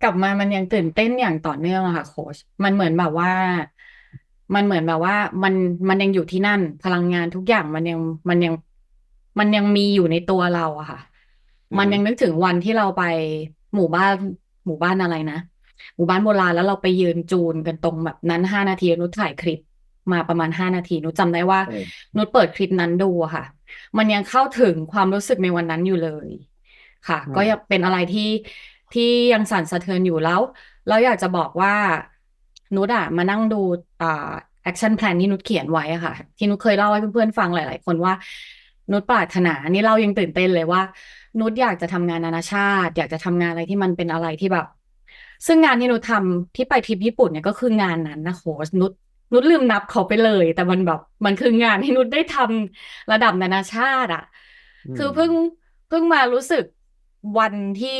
กลับมามันยังตื่นเต้นอย่างต่อเนื่องอะค่ะโค้ชมันเหมือนแบบว่า มันเหมือนแบบว่า มันมันยังอยู่ที่นั่น พลังงานทุกอย่างมันยังมันยังมันยังมีอยู่ในตัวเราอะค่ะอืมันมยังนึกถึงวันที่เราไปหมู่บ้านหมู่บ้านอะไรนะหมู่บ้านโบราณแล้วเราไปยืนจูนกันตรงแบบนั้นห้านาทีนุชถ่ายคลิปมาประมาณห้านาทีนุชจำได้ว่าเออนุชเปิดคลิปนั้นดูอะค่ะ มันยังเข้าถึงความรู้สึกในวันนั้นอยู่เลย ค่ะอืก็มยังเป็นอะไรที่ ที่ยังสั่นสะเทือนอยู่แล้วแล้วอยากจะบอกว่านุชอะมานั่งดูอ่าแอคชั่นแพลนที่นุชเขียนไว้อะค่ะ ที่นุชเคยเล่าให้เพื่อนๆฟังหลาย ๆ คนว่านุชปรารถนานี่เรายังตื่นเต้นเลยว่า นุชอยากจะทำงานนานาชาติ อยากจะทำงานอะไรที่มันเป็นอะไรที่แบบ ซึ่งงานที่นุชทำที่ไปทริปญี่ปุ่นเนี่ยก็คืองานนั้นนะโค้ชนุชนุชลืมนับเขาไปเลย แต่มันแบบ มันคืองานที่นุชได้ทำระดับนานาชาติอะอืคือมเพิ่งเพิ่งมารู้สึกวันที่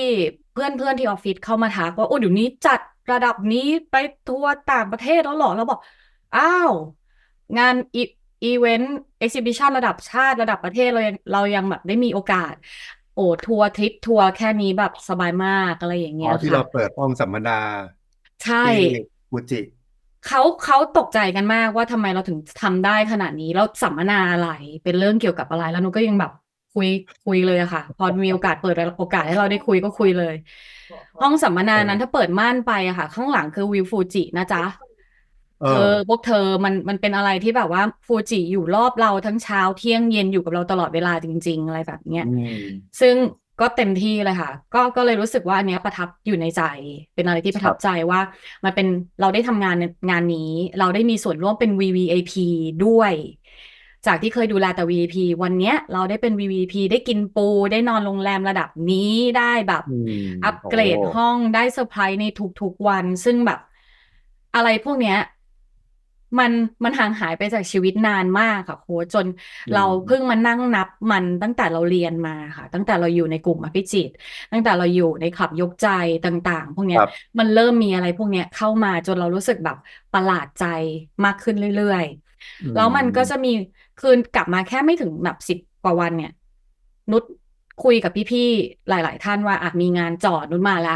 เพื่อนเพื่อนที่ออฟฟิศเข้ามาทักว่าโอ้เดี๋ยวนี้จัดระดับนี้ไปทัวร์ต่างประเทศแล้วเหรอแล้วบอก อ้าว งานอีอีเวนต์เอ็กซิบิชันระดับชาติระดับประเทศเรายังเรายังแบบได้มีโอกาส โอ้ทัวร์ทริปทัวร์แค่นี้แบบสบายมากอะไรอย่างอ๋เงี้อยที่ค่ะเราเปิดห้องสัมมนาใช่ ที่ฟูจิ เขาเขาตกใจกันมากว่าทำไมเราถึงทำได้ขนาดนี้ แล้วสัมมนาอะไรเป็นเรื่องเกี่ยวกับอะไรแล้วหนูก็ยังแบบ คุยคุยเลยอะค่ะ พอมีโอกาสเปิดโอกาสให้เราได้คุยก็คุยเลย ห้องสัมมนาเออนั้นถ้าเปิดม่านไปอะค่ะ ข้างหลังคือวิวฟูจินะจ๊ะเอเธออพวกเธอมันมันเป็นอะไรที่แบบว่าฟูจิอยู่รอบเราทั้งเช้าเที่ยงเย็นอยู่กับเราตลอดเวลาจริง ๆ อะไรแบบเนี้ยอืมซึ่งก็เต็มที่เลยค่ะ ก็ก็เลยรู้สึกว่าอันเนี้ยประทับอยู่ในใจ เป็นอะไรที่ประครัทับบใจว่า มันเป็นเราได้ทำงานในงานนี้ เราได้มีส่วนร่วมเป็น VVIP ด้วย จากที่เคยดูแลแต่ VIP วันเนี้ยเราได้เป็น VVIP ได้กินปู ได้นอนโรงแรมระดับนี้ได้แบบอืมอัปโอ้เกรดห้องได้เซอร์ไพรส์ในทุกๆวัน ซึ่งแบบ อะไรพวกเนี้ย มันมันห่างหายไปจากชีวิตนานมากค่ะโค้ชจนอืเรามเพิ่งมานั่งนับมันตั้งแต่เราเรียนมาค่ะ ตั้งแต่เราอยู่ในกลุ่มอภิจิตรตั้งแต่เราอยู่ในคลับยกใจต่าง ๆ พวกเนี้คยรับ มันเริ่มมีอะไรพวกเนี้ยเข้ามาจนเรารู้สึกแบบประหลาดใจมากขึ้นเรื่อย อืๆ แล้วมันก็มจะมี คืนกลับมาแค่ไม่ถึงแบบสิบกว่าวันเนี่ย นุชคุยกับพี่ๆหลาย ๆ ท่านว่าอาจมีงานจอดนุชมาละ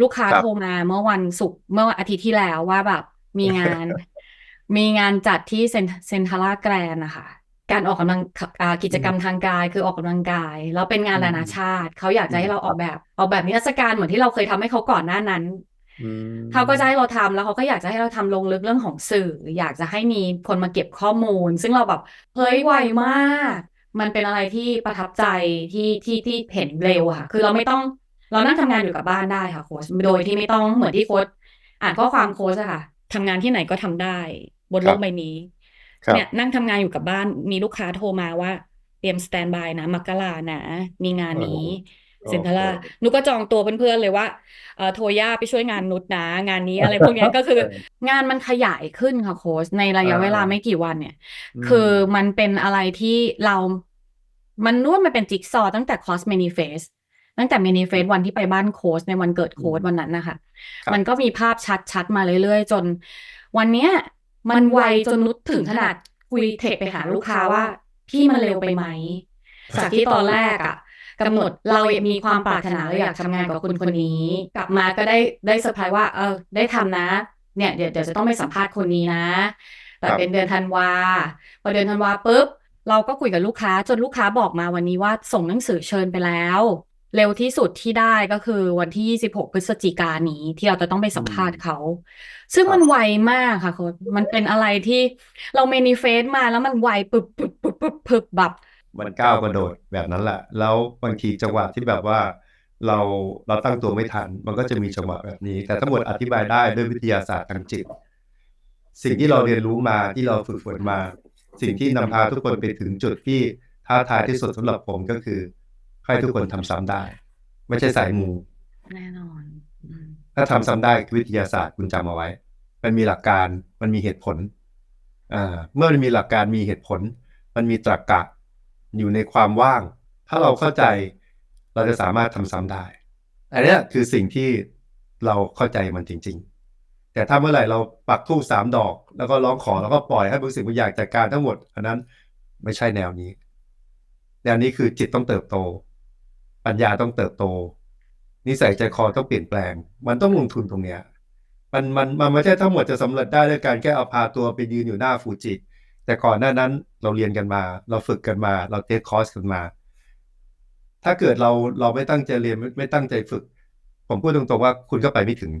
ลูกค้าครับโทรมาเมื่อวันศุกร์เมื่อวันอาทิตย์ที่แล้วว่าแบบมีงาน มีงานจัดที่เซนเซนทาร่าแกรนนะคะการออกกำลังอ่ากิจอืกรรมมทางกายคือออกกำลังกาย แล้วเป็นงานอืนามนาชาติ เขาอยากอืจะมให้เราคอรัอบกแบบออกแบบนิทรรศการเหมือนที่เราเคยทำให้เขาก่อนหน้านั้นอื เขาก็จะมให้เราทำแล้วเขาก็อยากจะให้เราทำลงลึกเรื่องของสื่อ อยากจะให้มีคนมาเก็บข้อมูล ซึ่งเราแบบเฮ้ยไวมาก มันเป็นอะไรที่ประทับใจที่ที่ที่เห็นเร็วอะค่ะ คือเราไม่ต้อง เรานั่งทำงานอยู่กับบ้านได้ค่ะโค้ชโดยที่ไม่ต้องเหมือนที่โค้ชอ่านข้อความโค้ชอะค่ะทำงานที่ไหนก็ทำได้ บนคโลรับกใบนี้ครับเนี่ยนั่งทำงานอยู่กับบ้านมีลูกค้าโทรมาว่าเตรียมสแตนบายนะมกรานะ มีงานโอ้โหนี้โอ้ เซ็นทรัโหลลาดนุกก็จองตัวเพื่อนๆเลยว่าเอ่อโทรย่าไปช่วยงานนุชนะ งานนี้อะไรพวกเนี้ยก็คือเอองานมันขยายขึ้นค่ะโค้ชในระอ่ายะเวลาอ่าไม่กี่วันเนี่ยอืคือมมันเป็นอะไรที่เรามันนวดมันเป็นจิ๊กซอว์ตั้งแต่คอสเมนิเฟสตั้งแต่เมนิเฟสวันที่ไปบ้านโค้ชในวันเกิดอืโค้มชวันนั้นนะคะครัมับนก็มีภาพชัดๆมาเรื่อยๆ จน วันเนี้ยมันไวจนนุชถึงขนาดคุยเทคไปหาลูกค้าว่า พี่มันเร็วไปไหมจากที่ตอนแรกอะ กำหนดเรามีความปรารถนาเราอยากทำงานกับคุณคนนี้ กลับมาก็ได้ได้เซอร์ไพรส์ว่าเออได้ทำนะ เนี่ยเดี๋ยวเดี๋ยวจะต้องไปสัมภาษณ์คนนี้นะ แต่ครับเป็นเดือนธันวาพอเดือนธันวาปุ๊บเราก็คุยกับลูกค้าจนลูกค้าบอกมาวันนี้ว่าส่งหนังสือเชิญไปแล้ว เร็วที่สุดที่ได้ก็คือวันที่ 26 พฤศจิกายนนี้ที่เราจะต้องไปอืสัมภาษณ์มเขา ซึ่งครัมับนไวมากค่ะโค้ชมันเป็นอะไรที่เราเมนิเฟสมาแล้วมันไวปึบปึบปึบปึบปึบแบบ มันก้าวกระโดดแบบนั้นแหละ แล้วบางทีจังหวะที่แบบว่า เราเราตั้งตัวไม่ทัน มันก็จะมีจังหวะแบบนี้ แต่ทั้งหมดอธิบายได้ด้วยวิทยาศาสตร์ทางจิต สิ่งที่เราเรียนรู้มาที่เราฝึกฝนมา สิ่งที่นำพาทุกคนไปถึงจุดที่ท้าทายที่สุดสำหรับผมก็คือให้ทุกคนทำซ้ำได้ ไม่ใช่สายมูแน่นอนอืมถ้าทำซ้ำได้คือวิทยาศาสตร์คุณจำเอาไว้ มันมีหลักการมันมีเหตุผลอ่าเมื่อมันมีหลักการมีเหตุผล มันมีตรรกะ อยู่ในความว่าง ถ้าเราเข้าใจเราจะสามารถทำซ้ำได้ อันนี้คือสิ่งที่เราเข้าใจมันจริง ๆ แต่ถ้าเมื่อไหร่เราปักธูปสามดอก แล้วก็ร้องขอแล้วก็ปล่อยให้บางสิ่งบางอย่างจัดการทั้งหมด อันนั้นไม่ใช่แนวนี้ แนวนี้คือจิตต้องเติบโต ปัญญาต้องเติบโต นิสัยใจคอต้องเปลี่ยนแปลง มันต้องลงทุนตรงเนี้ยมันมันมันไม่ใช่ทั้งหมดจะสำเร็จได้ด้วยการแค่เอาพาตัวไปยืนอยู่หน้าฟูจิ แต่ก่อนหน้านั้นเราเรียนกันมา เราฝึกกันมา เราเทคคอร์สกันมา ถ้าเกิดเราเราไม่ตั้งใจเรียนไม่ไม่ตั้งใจฝึก ผมพูดตรงๆว่าคุณก็ไปไม่ถึง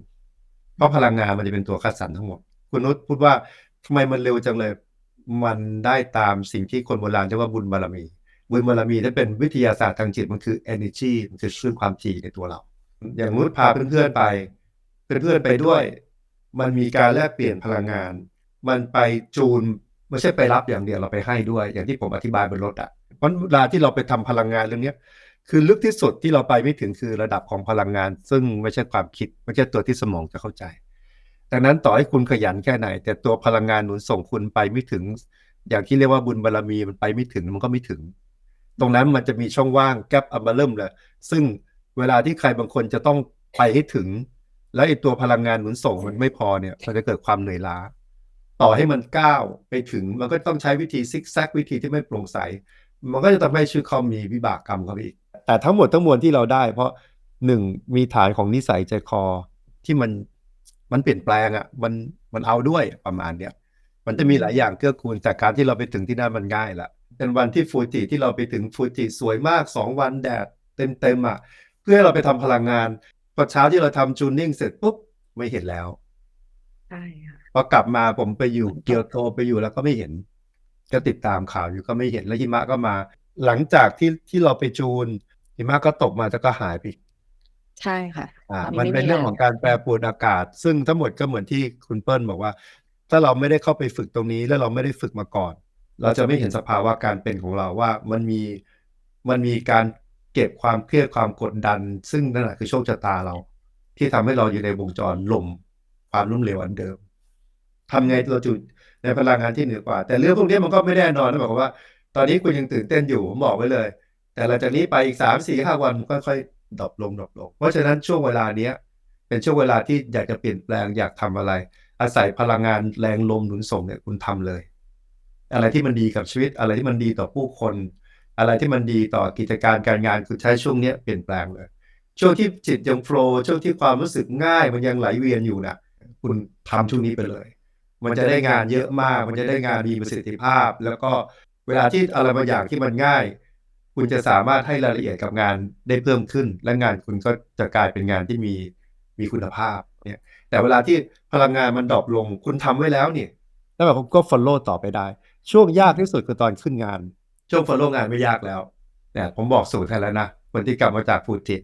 เพราะพลังงานมันจะเป็นตัวคัดสรรทั้งหมด คุณนุชพูดว่าทำไมมันเร็วจังเลย มันได้ตามสิ่งที่คนโบราณเรียกว่าบุญบารมี บุญบารมีถ้าเป็นวิทยาศาสตร์ทางจิตมันคือ energy มันคือคลื่นความถี่ในตัวเรา อย่างนุชพาเพื่อนๆไปเพื่อนๆไปด้วย มันมีการแลกเปลี่ยนพลังงาน มันไปจูน ไม่ใช่ไปรับอย่างเดียวเราไปให้ด้วย อย่างที่ผมอธิบายบนรถอะเพราะเวลาที่เราไปทำพลังงานเรื่องนี้คือลึกที่สุดที่เราไปไม่ถึงคือระดับของพลังงาน ซึ่งไม่ใช่ความคิดไม่ใช่ตัวที่สมองจะเข้าใจดังนั้นต่อให้คุณขยันแค่ไหน แต่ตัวพลังงานหนุนส่งคุณไปไม่ถึง อย่างที่เรียกว่าบุญบารมีมันไปไม่ถึงมันก็ไม่ถึง ตรงนั้นมันจะมีช่องว่างแกลบอัมเริ่มเลยซึ่งเวลาที่ใครบางคนจะต้องไปให้ถึง แล้วไอ้ตัวพลังงานหนุนส่งมันไม่พอเนี่ยมันจะเกิดความเหนื่อยล้า ต่อให้มันก้าวไปถึงมันก็ต้องใช้วิธีซิกแซกวิธีที่ไม่โปร่งใส มันก็จะทำให้ชีวิตเขามีวิบากกรรมเขาอีก แต่ทั้งหมดทั้งมวลที่เราได้ เพราะหนึ่งมีฐานของนิสัยใจคอที่มันมันเปลี่ยนแปลงอะมันมันเอาด้วยประมาณเนี้ยมันจะมีหลายอย่างเกื้อกูลแต่การที่เราไปถึงที่นั่นมันง่ายละเป็นวันที่ฟูจิที่เราไปถึงฟูจิสวยมากสองวันแดดเต็มเต็มๆอะเพื่อเราไปทำพลังงานพอเช้าที่เราทำจูนนิ่งเสร็จปุ๊บไม่เห็นแล้วใช่ค่ะ พอกลับมาผมไปอยู่เกียวโตไปอยู่แล้วก็ไม่เห็น ก็ติดตามข่าวอยู่ก็ไม่เห็นแล้วหิมะก็มา หลังจากที่ที่เราไปจูนหิมะก็ตกมาแล้วก็หายไปอีกใช่ค่ะอ่าตอนนี้มันไม่เป็นมีเรื่องแล้วของการแปรปรวนอากาศ ซึ่งทั้งหมดก็เหมือนที่คุณเปิ้ลบอกว่า ถ้าเราไม่ได้เข้าไปฝึกตรงนี้แล้วเราไม่ได้ฝึกมาก่อน เราจะไม่เห็นสภาวะการเป็นของเราว่ามันมีมันมีการเก็บความเครียดความกดดัน ซึ่งนั่นแหละคือโชคชะตาเรา ที่ทำให้เราอยู่ในวงจรลมความล้มเหลวอันเดิม ทำไงเราจุดในพลังงานที่เหนือกว่า แต่เรื่องพวกนี้มันก็ไม่แน่นอนนะหมายความว่า ตอนนี้คุณยังตื่นเต้นอยู่ผมบอกไว้เลย แต่หลังจากนี้ไปอีกสามสี่ห้าวันมันค่อยๆดรอปลงดรอปลง เพราะฉะนั้นช่วงเวลาเนี้ย เป็นช่วงเวลาที่อยากจะเปลี่ยนแปลงอยากทำอะไร อาศัยพลังงานแรงลมหนุนส่งเนี่ยคุณทำเลย อะไรที่มันดีกับชีวิตอะไรที่มันดีต่อผู้คน อะไรที่มันดีต่อกิจการการงานคุณใช้ช่วงเนี้ยเปลี่ยนแปลงเลยช่วงที่จิตยังโฟล์ช่วงที่ความรู้สึกง่ายมันยังไหลเวียนอยู่น่ะ คุณทำช่วงนี้ไปเลย มันจะได้งานเยอะมาก มันจะได้งานมีประสิทธิภาพ แล้วก็เวลาที่อะไรบางอย่างที่มันง่าย คุณจะสามารถให้รายละเอียดกับงานได้เพิ่มขึ้น และงานคุณก็จะกลายเป็นงานที่มีมีคุณภาพเนี่ยแต่เวลาที่พลังงานมันดรอปลง คุณทำไว้แล้วเนี่ยแล้วแบบผมก็ follow ต่อไปได้ ช่วงยากที่สุดคือตอนขึ้นงาน ช่วง follow งานไม่ยากแล้วเนี่ยผมบอกสูตรให้แล้วนะคนที่กลับมาจากฟูจิ